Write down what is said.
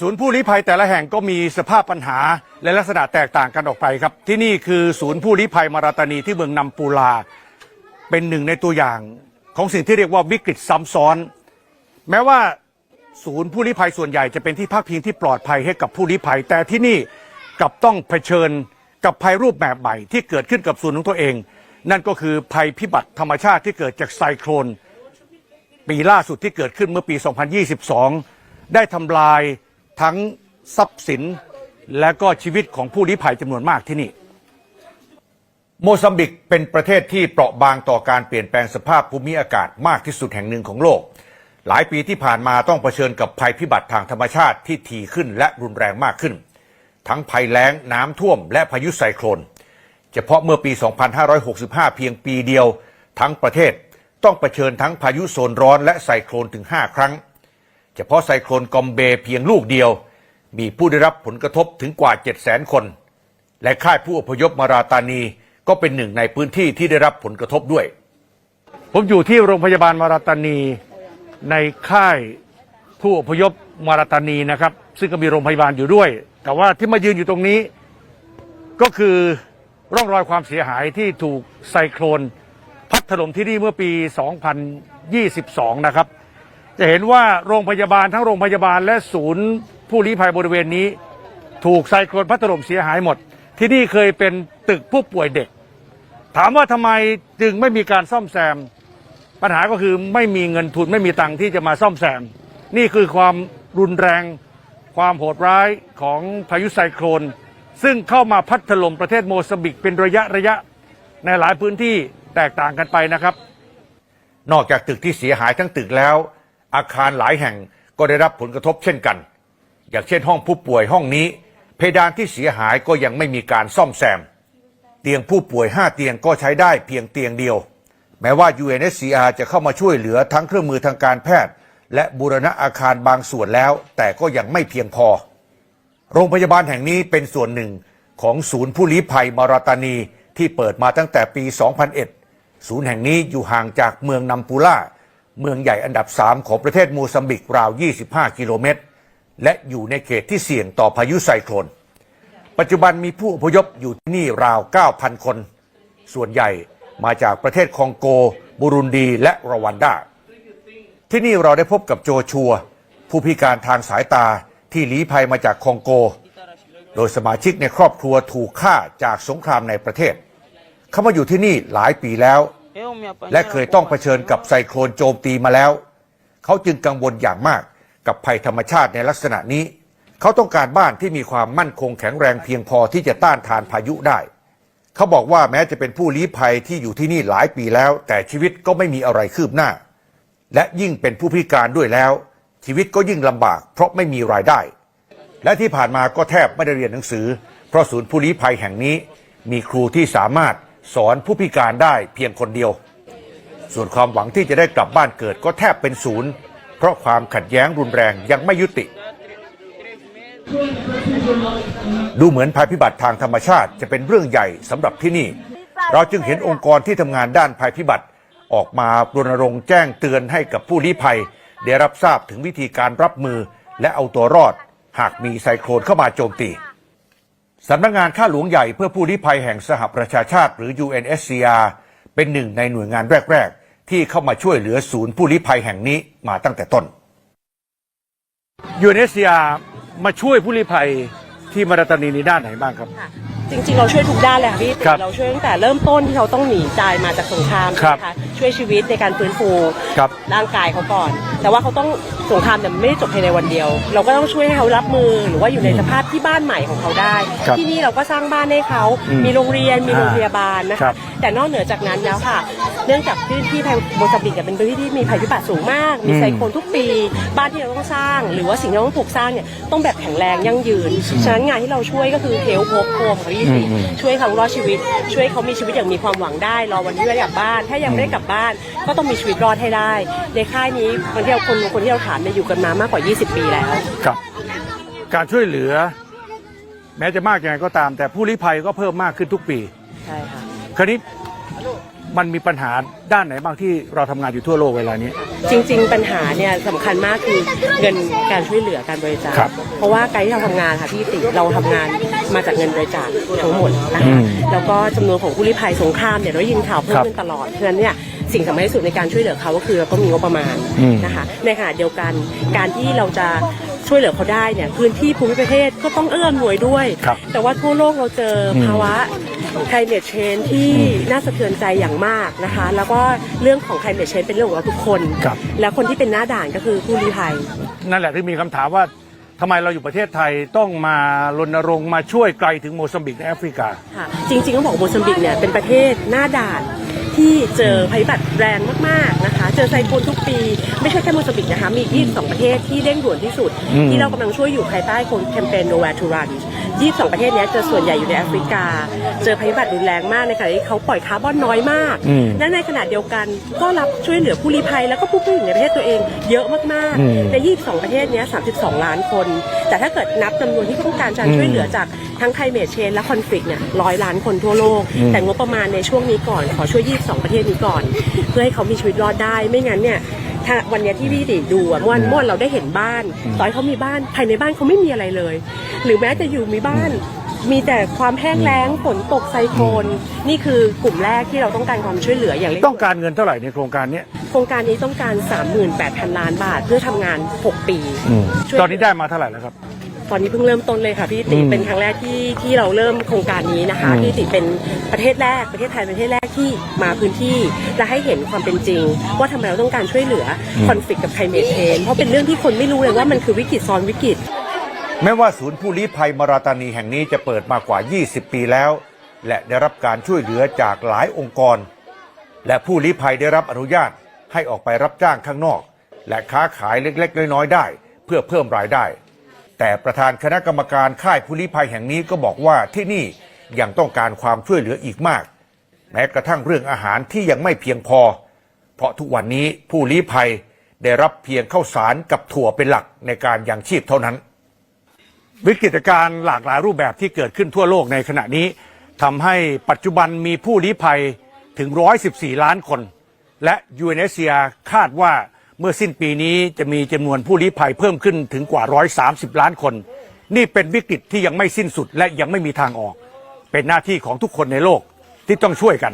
ศูนย์ผู้ลี้ภัยแต่ละแห่งก็มีสภาพปัญหาและลักษณะแตกต่างกันออกไปครับ ที่นี่คือศูนย์ผู้ลี้ภัยมาราตานีที่เมืองนำปูลา เป็นหนึ่งในตัวอย่างของสิ่งที่เรียกว่าวิกฤตซ้ำซ้อน แม้ว่าศูนย์ผู้ลี้ภัยส่วนใหญ่จะเป็นที่พักพิงที่ปลอดภัยให้กับผู้ลี้ภัย แต่ที่นี่กลับต้องเผชิญกับภัยรูปแบบใหม่ที่เกิดขึ้นกับศูนย์ของตัวเอง นั่นก็คือภัยพิบัติธรรมชาติที่เกิดจากไซโครนปีล่าสุดที่เกิดขึ้นเมื่อปี 2022 ได้ทำลาย ทั้งทรัพย์สินและก็ชีวิตของผู้ลี้ภัยจำนวนมากที่นี่ โมซัมบิกเป็นประเทศที่เปราะบางต่อการเปลี่ยนแปลงสภาพภูมิอากาศมากที่สุดแห่งหนึ่งของโลก หลายปีที่ผ่านมาต้องเผชิญกับภัยพิบัติทางธรรมชาติที่ถี่ขึ้นและรุนแรงมากขึ้น ทั้งภัยแล้งน้ำท่วม และพายุไซโครนเฉพาะเมื่อปี 2565 เพียงปีเดียว ทั้งประเทศต้องเผชิญทั้งพายุโซนร้อนและไซโครนถึง 5 ครั้ง เฉพาะไซโครนกอมเบเพียงลูกเดียว มีผู้ได้รับผลกระทบถึงกว่า 700,000 คน และค่ายผู้อพยพมาราตานีก็เป็นหนึ่งในพื้นที่ที่ได้รับผลกระทบด้วย ผมอยู่ที่โรงพยาบาลมาราตานีในค่ายผู้อพยพมาราตานีนะครับ ซึ่งก็มีโรงพยาบาลอยู่ด้วย แต่ว่าที่มายืนอยู่ตรงนี้ ก็คือร่องรอยความเสียหายที่ถูกไซโครนพัดถล่มที่นี่เมื่อปี 2022 นะครับ จะเห็นว่าโรงพยาบาลทั้งโรงพยาบาลและศูนย์ผู้ลี้ภัยบริเวณนี้ ถูกไซโครนพัดถล่มเสียหายหมด ที่นี่เคยเป็นตึกผู้ป่วยเด็ก ถามว่าทำไมจึงไม่มีการซ่อมแซม ปัญหาก็คือไม่มีเงินทุนไม่มีตังค์ที่จะมาซ่อมแซม นี่คือความรุนแรง ความโหดร้ายของพายุไซโครนซึ่งเข้ามาพัดถล่มประเทศโมซัมบิกเป็นระยะระยะในหลายพื้นที่แตกต่างกันไปนะครับ นอกจากตึกที่เสียหายทั้งตึกแล้ว อาคารหลายแห่งก็ได้รับผลกระทบเช่นกัน อย่างเช่นห้องผู้ป่วยห้องนี้ เพดานที่เสียหายก็ยังไม่มีการซ่อมแซม เตียงผู้ป่วย 5 เตียงก็ใช้ได้เพียงเตียงเดียว แม้ว่า UNSCR จะเข้ามาช่วยเหลือทั้งเครื่องมือทางการแพทย์ และบูรณะอาคารบางส่วนแล้ว แต่ก็ยังไม่เพียงพอ โรงพยาบาลแห่งนี้เป็นส่วนหนึ่งของศูนย์ผู้ลี้ภัยมาราตานีที่เปิดมาตั้งแต่ปี 2001 ศูนย์แห่งนี้อยู่ห่างจากเมืองนัมปูล่า เมืองใหญ่อันดับ 3 ของประเทศโมซัมบิกราว 25 กิโลเมตร และอยู่ในเขตที่เสี่ยงต่อพายุไซโครนปัจจุบันมีผู้อพยพอยู่ที่นี่ราว 9,000 คน ส่วนใหญ่มาจากประเทศคองโก บุรุนดี และรวันดา ที่นี่เราได้พบกับโจชัว ผู้พิการทางสายตาที่ลี้ภัยมาจากคองโก โดยสมาชิกในครอบครัวถูกฆ่าจากสงครามในประเทศ เขามาอยู่ที่นี่หลายปีแล้ว และเคยต้องเผชิญกับไซโครนโจมตีมาแล้ว เขาจึงกังวลอย่างมากกับภัยธรรมชาติในลักษณะนี้ เขาต้องการบ้านที่มีความมั่นคงแข็งแรงเพียงพอที่จะต้านทานพายุได้ เขาบอกว่าแม้จะเป็นผู้ลี้ภัยที่อยู่ที่นี่หลายปีแล้ว แต่ชีวิตก็ไม่มีอะไรคืบหน้า และยิ่งเป็นผู้พิการด้วยแล้ว ชีวิตก็ยิ่งลำบาก เพราะไม่มีรายได้ และที่ผ่านมาก็แทบไม่ได้เรียนหนังสือ เพราะศูนย์ผู้ลี้ภัยแห่งนี้ มีครูที่สามารถ สอนผู้พิการได้เพียงคนเดียว ส่วนความหวังที่จะได้กลับบ้านเกิดก็แทบเป็นศูนย์ เพราะความขัดแย้งรุนแรงยังไม่ยุติ ดูเหมือนภัยพิบัติทางธรรมชาติจะเป็นเรื่องใหญ่สำหรับที่นี่ เราจึงเห็นองค์กรที่ทำงานด้านภัยพิบัติออกมารณรงค์แจ้งเตือนให้กับผู้ลี้ภัย ได้รับทราบถึงวิธีการรับมือและเอาตัวรอด หากมีไซโครนเข้ามาโจมตี สำนักงานข้าหลวงใหญ่เพื่อผู้ลี้ภัยแห่งสหประชาชาติหรือ UNSCR เป็นหนึ่งในหน่วยงานแรก ๆ ที่เข้ามาช่วยเหลือศูนย์ผู้ลี้ภัยแห่งนี้มาตั้งแต่ต้น UNSCR มาช่วยผู้ลี้ภัยที่มาราตานีในด้านไหนบ้างครับ จริงๆ เราช่วยทุกด้านเลยค่ะพี่ครับเราช่วยตั้งแต่เริ่มต้นที่เขาต้องหนีตายมาจากสงครามครับใช่ไหมคะช่วยชีวิตในการฟื้นฟูครับร่างกายเขาก่อน แต่ว่าเขาต้องสงครามเนี่ยมันไม่ได้จบภายในวันเดียว เราก็ต้องช่วยให้เขารับมือหรือว่าอยู่ในสภาพที่บ้านใหม่ของเขาได้ ครับที่นี่เราก็สร้างบ้านให้เขาอืมมีโรงเรียนมีอ่าโรงพยาบาลนะครัคะบแต่นอกเหนือจากนั้นแล้วค่ะ เนื่องจากพื้นที่โมซัมบิกเนี่ยเป็นพื้นที่ที่มีภัยพิบัติสูงมาก มีอืม ไซโคลนทุกปี บ้านที่เราต้องสร้าง หรือว่าสิ่งที่เราต้องปลูกสร้างเนี่ยต้องแบบแข็งแรงยั่งยืนฉะนั้นงานที่เราช่วยก็คือเฮลโฮปโฮมของยี่สิอืมช่วยเขารอดชีวิต ช่วยเขามีชีวิตอย่างมีความหวังได้ รอวันที่ได้กลับบ้าน ถ้ายังไม่ได้กลับบ้าน ก็ต้องมีชีวิตรอดให้ได้ ในค่ายนี้คนที่เราคนคนที่เราถามเนี่ยอยู่กันมามากกว่า 20 ปีแล้วครับ การช่วยเหลือ แม้จะมากยังไงก็ตาม แต่ผู้ลี้ภัยก็เพิ่มมากขึ้นทุกปีใช่ค่ะคราวนี้ มันมีปัญหาด้านไหนบ้างที่เราทำงานอยู่ทั่วโลกเวลานี้ จริง ๆ ปัญหาเนี่ยสำคัญมากคือเงินการช่วยเหลือการบริจาคครับเพราะว่าการที่เราทำงานค่ะพี่ติเราทำงานมาจากเงินบริจาคทั้งหมดนะอืคะมแล้วก็จำนวนของผู้ลี้ภัยสงครามเนี่ยเราได้ยินข่าวเพิ่คมรับขึ้นตลอดฉะนั้นเนี่ยสิ่งสำคัญที่สุดในการช่วยเหลือเขาก็คือเราต้องมีงบประมาณอืมนะคะในขณะเดียวกันการที่เราจะ ช่วยเหลือเขาได้เนี่ยพื้นที่ภูมิประเทศก็ต้องเอื้อมหน่วยด้วย ครับแต่ว่าทั่วโลกเราเจออมภาวะ climate change ที่น่าสะเทือนใจอย่างมากนะคะ แล้วก็เรื่องของ climate change เป็นเรื่องของเราทุกคน ครับ แล้วคนที่เป็นหน้าด่านก็คือผู้ลี้ภัย นั่นแหละที่มีคำถามว่าทำไมเราอยู่ประเทศไทยต้องมารณรงค์มาช่วยไกลถึงโมซัมบิกในแอฟริกา ค่ะจริงๆต้องบอกว่าโมซัมบิกเนี่ยเป็นประเทศหน้าด่านที่เจอภัยพิบัติแรงมากๆนะคะ เจอไซโคลนทุกปี ไม่ใช่แค่โมซัมบิกนะคะ มีอีก22 ประเทศที่เร่งด่วนที่สุดอืมที่เรากำลังช่วยอยู่ภายใต้โแคมเปญ Nowhere to Run 22 ประเทศเนี้ยจะส่วนใหญ่อยู่ในแอฟริกา เจอภัยพิบัติรุนแรงมากในขณะที่เขาปล่อยคาร์บอนน้อยมาก อืมและในขณะเดียวกันก็รับช่วยเหลือผู้ลี้ภัย แล้วก็ผู้ผู้อยู่ในประเทศตัวเองเยอะมากอืม ๆใน 22 ประเทศเนี้ย32 ล้านคน แต่ถ้าเกิดนับจำนวนที่ต้องการการช่วยเหลือจากทั้งไคลเม c เชนและคอนฟ lict เนี่ยร้อยล้านคนทั่วโลก อืม แต่งบประมาณในช่วงนี้ก่อน ขอช่วย 22 ประเทศนี้ก่อน เพื่อให้เขามีชีวิตรอดได้ ไม่งั้นเนี่ย ถ้าวันเนี้ยที่พี่ติดูอะเมื่อวันเมื่อวันเราได้เห็นบ้านต่อให้เขามีบ้านภายในบ้านเขาไม่มีอะไรเลย หรือแม้จะอยู่มีบ้าน มีแต่ความแห้งแล้งฝนตกไซโคลนนี่คือกลุ่มแรกที่เราต้องการความช่วยเหลืออย่างเร่งต้องการเงินเท่าไหร่ในโครงการเนี้ยโครงการนี้ต้องการ 38,000 ล้านบาทเพื่อทำงาน 6 ปีช่วยตอนนี้ได้มาเท่าไหร่แล้วครับ ตอนนี้เพิ่งเริ่มต้นเลยค่ะพี่ติอืมเป็นครั้งแรกที่ที่เราเริ่มโครงการนี้นะคะอืมพี่ติเป็นประเทศแรกประเทศไทยเป็นประเทศแรกที่มาพื้นที่และให้เห็นความเป็นจริง ว่าทำไมเราต้องการช่วยเหลือคอนฟ lict กับไคลเม c เชนเพราะเป็นเรื่องที่คนไม่รู้เลยว่ามันคือวิกฤตซ้อนวิกฤต แม้ว่าศูนย์ผู้ลี้ภัยมาราตานีแห่งนี้จะเปิดมากว่า 20 ปีแล้ว และได้รับการช่วยเหลือจากหลายองค์กร และผู้ลี้ภัยได้รับอนุญาตให้ออกไปรับจ้างข้างนอก และค้าขายเล็กๆ น้อยๆได้ เพื่อเพิ่มรายได้ แต่ประธานคณะกรรมการค่ายผู้ลี้ภัยแห่งนี้ก็บอกว่าที่นี่ยังต้องการความช่วยเหลืออีกมาก แม้กระทั่งเรื่องอาหารที่ยังไม่เพียงพอ เพราะทุกวันนี้ผู้ลี้ภัยได้รับเพียงข้าวสารกับถั่วเป็นหลักในการยังชีพเท่านั้น วิกฤตการณ์หลากหลายรูปแบบที่เกิดขึ้นทั่วโลกในขณะนี้ทำให้ปัจจุบันมีผู้ลี้ภัยถึง 114 ล้านคน และ UNHCR คาดว่า เมื่อสิ้นปีนี้จะมีจำนวนผู้ลี้ภัยเพิ่มขึ้นถึงกว่า 130 ล้านคน นี่เป็นวิกฤตที่ยังไม่สิ้นสุดและยังไม่มีทางออก เป็นหน้าที่ของทุกคนในโลกที่ต้องช่วยกัน